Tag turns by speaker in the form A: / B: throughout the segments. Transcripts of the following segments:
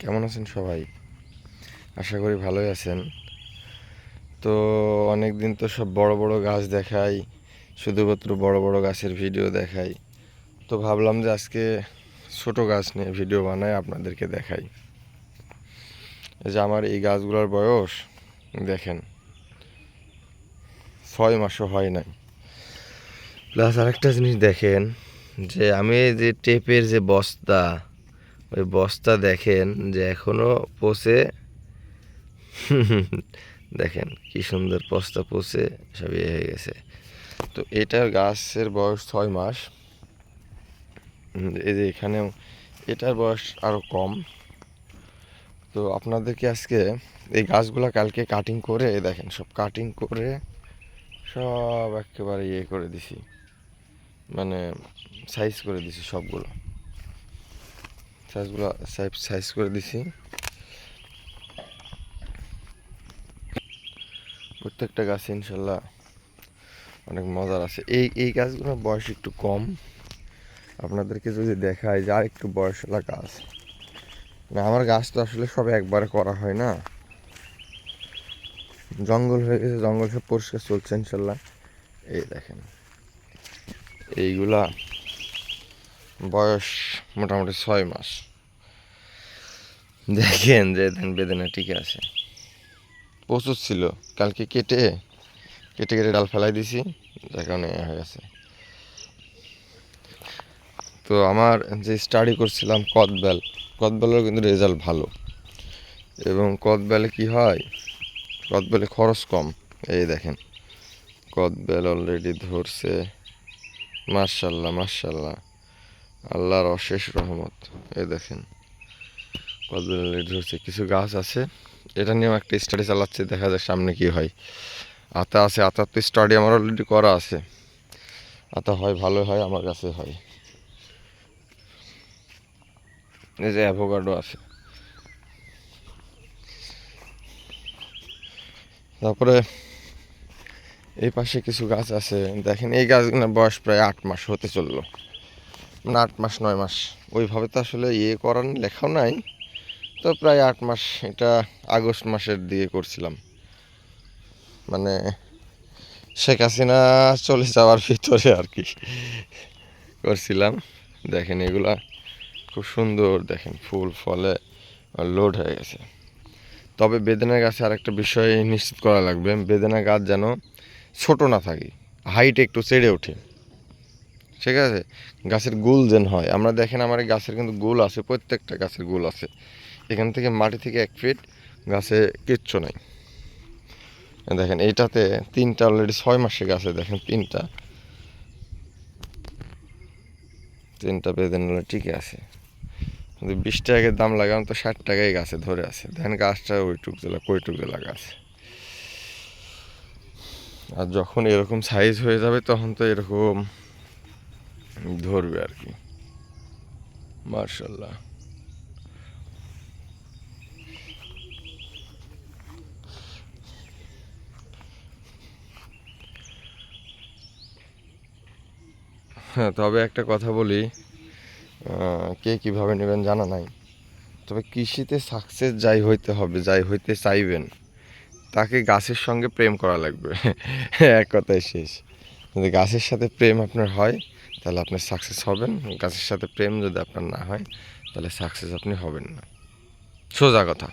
A: কেমন আছেন সবাই? আশা করি ভালোই আছেন। তো অনেক দিন তো সব বড় বড় গাছ দেখাই, শুধুমাত্র বড় বড় গাছের ভিডিও দেখাই। তো ভাবলাম যে আজকে ছোট গাছ নিয়ে ভিডিও বানাই, আপনাদেরকে দেখাই। এই যে আমার এই গাছগুলোর বয়স, দেখেন। ছয় মাসও হয় নাই। প্লাস আরেকটা জিনিস দেখেন, যে আমি যে টেপের যে বস্তা ওই বস্তা দেখেন যে এখনও পচে। দেখেন কি সুন্দর বস্তা পচে, সব ইয়ে হয়ে গেছে। তো এটার গাছের বয়স ছয় মাস। এই যে এখানেও এটার বয়স আরও কম। তো আপনাদেরকে আজকে এই গাছগুলো কালকে কাটিং করে দেখেন সব কাটিং করে সব একেবারে ইয়ে করে দিছি। মানে সাইজ করে দিছি সবগুলো। সাইজগুলো সাইজ সাইজ করে দিছি। প্রত্যেকটা গাছ ইনশাল্লাহ অনেক মজার আছে। এই এই গাছগুলোর বয়স একটু কম। আপনাদেরকে যদি দেখায় যে একটু বয়সওয়ালা গাছ। না, আমার গাছ তো আসলে সব একবারে করা হয় না। জঙ্গল হয়ে গেছে, জঙ্গল সব পরিষ্কার চলছে ইনশাল্লাহ। এই দেখেন। এইগুলা বয়স মোটামুটি ছয় মাস। দেখেন যে ধান বেদনা টিকে আছে। প্রচুর ছিল। কালকে কেটে কেটে কেটে ডাল ফেলাই দিছি, যার কারণে হয়ে গেছে। তো আমার যে স্টাডি করছিলাম কদবেল কদবেলের কিন্তু রেজাল্ট ভালো। এবং কদবেলে কি হয়? কদবেলে খরচ কম। এই দেখেন, কদবেল অলরেডি ধরছে। মার্শাল্লাহ মার্শাল্লাহ আল্লাহর অশেষ রহমত। এই দেখেন কদবেল অলরেডি ধরছে কিছু গাছ আছে, এটা নিয়েও একটা স্টাডি চালাচ্ছে, দেখা যাক সামনে কি হয়। আতা আছে আতার তো স্টাডি আমার অলরেডি করা আছে। আতা হয়, ভালো হয়, আমার কাছে হয়। এই যে অ্যাভোকাডো আছে। তারপরে এই পাশে কিছু গাছ আছে। দেখেন, এই গাছগুলোর বয়স প্রায় আট মাস হতে চলল। মানে আট মাস, নয় মাস। ওইভাবে তো আসলে ইয়ে করার লেখাও নাই। তো প্রায় আট মাস এটা আগস্ট মাসের দিকে করছিলাম। মানে শেখ হাসিনা চলে যাওয়ার ভিতরে আর কি করছিলাম। দেখেন এগুলা খুব সুন্দর, দেখেন ফুল ফলে লোড হয়ে গেছে। তবে বেদেনা গাছে আরেকটা বিষয় নিশ্চিত করা লাগবে। বেদেনা গাছ যেন ছোট না থাকে, হাইট একটু চেড়ে ওঠে। ঠিক আছে? গাছের গুল যেন হয়। আমরা দেখেন আমার গাছের কিন্তু গুল আছে, প্রত্যেকটা গাছের গুল আছে। এখান থেকে মাটি থেকে এক ফিট, গাছে কিচ্ছু নাই। দেখেন, এইটাতে তিনটা অলরেডি ছয় মাসে গাছে, দেখেন তিনটা। তিনটা বেদেন ঠিকই আছে। কিন্তু বিশ টাকার দাম লাগাম তো ষাট টাকায় গাছে ধরে আছে। দেখেন গাছটা ওইটুক জেলা, কইটুক জেলা গাছ। আর যখন এরকম সাইজ হয়ে যাবে, তখন তো এরকম ধরবে আর কি। মার্শাল্লাহ। হ্যাঁ তবে একটা কথা বলি কে কীভাবে নেবেন জানা নাই। তবে কৃষিতে সাকসেস যাই হইতে হবে, যাই হইতে চাইবেন, তাকে গাছের সঙ্গে প্রেম করা লাগবে। এক কথায় শেষ। যদি গাছের সাথে প্রেম আপনার হয়, তাহলে আপনি সাকসেস হবেন। গাছের সাথে প্রেম যদি আপনার না হয়, তাহলে সাকসেস আপনি হবেন না। সোজা কথা।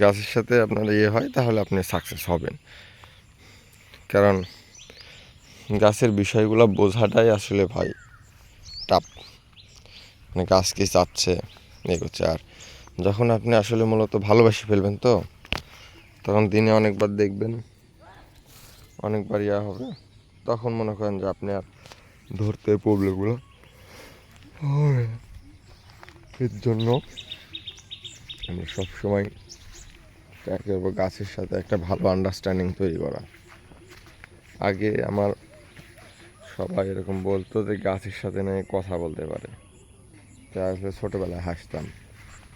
A: গাছের সাথে আপনার ইয়ে হয়, তাহলে আপনি সাকসেস হবেন। কারণ গাছের বিষয়গুলো বোঝাটাই আসলে ভাই টাপ মানে গাছ কি চাচ্ছে এগোচ্ছে আর যখন আপনি আসলে মূলত ভালোবাসি ফেলবেন তো, তখন দিনে অনেকবার দেখবেন অনেকবার ইয়া হবে, তখন মনে করেন যে আপনি আর ধরতে প্রবলেমগুলো এর জন্য আমি সবসময় গাছের সাথে একটা ভালো আন্ডারস্ট্যান্ডিং তৈরি করা। আগে আমার সবাই এরকম বলতো যে গাছের সাথে নিয়ে কথা বলতে পারে। তাই আসলে ছোটোবেলায় হাসতাম,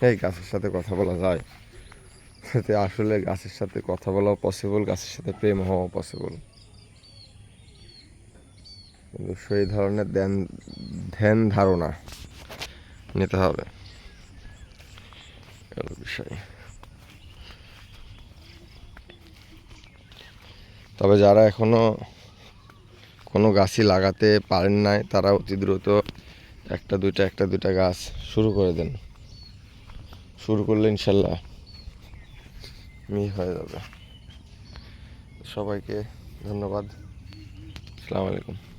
A: এই গাছের সাথে কথা বলা যায়? সেটা আসলে গাছের সাথে কথা বলাও পসিবল গাছের সাথে প্রেম হওয়াও পসিবল কিন্তু সেই ধরনের ধ্যান ধ্যান ধারণা নিতে হবে। বিষয়। তবে যারা এখনও কোনো গাছই লাগাতে পারেন নাই, তারা অতি দ্রুত একটা দুইটা একটা দুইটা গাছ শুরু করে দেন। শুরু করলে ইনশাল্লাহ মি হয়ে যাবে। সবাইকে ধন্যবাদ। আসসালামু আলাইকুম।